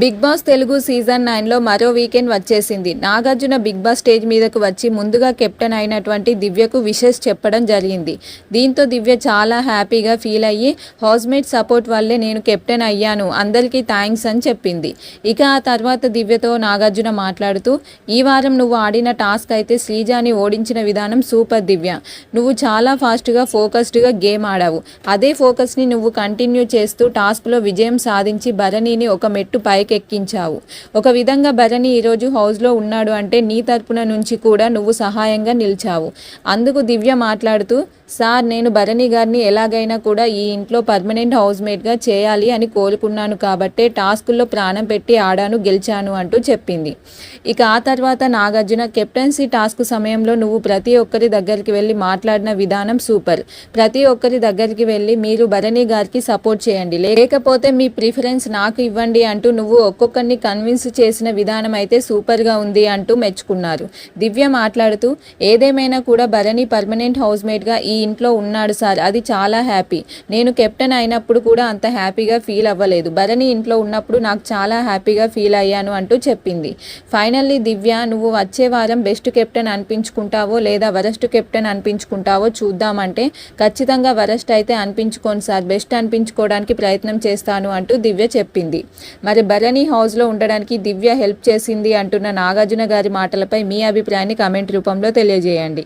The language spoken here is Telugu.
బిగ్ బాస్ తెలుగు సీజన్ నైన్లో మరో వీకెండ్ వచ్చేసింది. నాగార్జున బిగ్ బాస్ స్టేజ్ మీదకు వచ్చి ముందుగా కెప్టెన్ అయినటువంటి దివ్యకు విషెస్ చెప్పడం జరిగింది. దీంతో దివ్య చాలా హ్యాపీగా ఫీల్ అయ్యి హౌస్మేట్ సపోర్ట్ వల్లే నేను కెప్టెన్ అయ్యాను. అందరికీ థ్యాంక్స్ అని చెప్పింది. ఇక ఆ తర్వాత దివ్యతో నాగార్జున మాట్లాడుతూ ఈ వారం నువ్వు ఆడిన టాస్క్ అయితే శ్రీజాని ఓడించిన విధానం సూపర్ దివ్య. నువ్వు చాలా ఫాస్ట్గా ఫోకస్డ్గా గేమ్ ఆడావు. అదే ఫోకస్ని నువ్వు కంటిన్యూ చేస్తూ టాస్క్లో విజయం సాధించి భరణిని ఒక మెట్టు పై పైకెక్కించావు. ఒక విధంగా భరణి ఈరోజు హౌస్లో ఉన్నాడు అంటే నీ తరపున నుంచి కూడా నువ్వు సహాయంగా నిలిచావు. అందుకు దివ్య మాట్లాడుతూ సార్ నేను భరణి గారిని ఎలాగైనా కూడా ఈ ఇంట్లో పర్మనెంట్ హౌస్మేట్గా చేయాలి అని కోరుకున్నాను కాబట్టే టాస్కుల్లో ప్రాణం పెట్టి ఆడాను గెలిచాను అంటూ చెప్పింది. ఇక ఆ తర్వాత నాగార్జున కెప్టెన్సీ టాస్క్ సమయంలో నువ్వు ప్రతి ఒక్కరి దగ్గరికి వెళ్ళి మాట్లాడిన విధానం సూపర్. ప్రతి ఒక్కరి దగ్గరికి వెళ్ళి మీరు భరణి గారికి సపోర్ట్ చేయండి. లేకపోతే మీ ప్రిఫరెన్స్ నాకు ఇవ్వండి అంటూ నువ్వు నువ్వు ఒక్కొక్కరిని కన్విన్స్ చేసిన విధానం అయితే సూపర్గా ఉంది అంటూ మెచ్చుకున్నారు. దివ్య మాట్లాడుతూ ఏదేమైనా కూడా భరణి పర్మనెంట్ హౌస్మేట్గా ఈ ఇంట్లో ఉన్నాడు సార్. అది చాలా హ్యాపీ నేను కెప్టెన్ అయినప్పుడు కూడా అంత హ్యాపీగా ఫీల్ అవ్వలేదు. భరణి ఇంట్లో ఉన్నప్పుడు నాకు చాలా హ్యాపీగా ఫీల్ అయ్యాను అంటూ చెప్పింది. ఫైనల్లీ దివ్య నువ్వు వచ్చే వారం బెస్ట్ కెప్టెన్ అనిపించుకుంటావో లేదా వరస్ట్ కెప్టెన్ అనిపించుకుంటావో చూద్దామంటే ఖచ్చితంగా వరస్ట్ అయితే అనిపించుకోను సార్. బెస్ట్ అనిపించుకోవడానికి ప్రయత్నం చేస్తాను అంటూ దివ్య చెప్పింది. మరి భరణి హౌస్లో ఉండడానికి దివ్య హెల్ప్ చేసింది అంటున్న నాగార్జున గారి మాటలపై మీ అభిప్రాయాన్ని కామెంట్ రూపంలో తెలియజేయండి.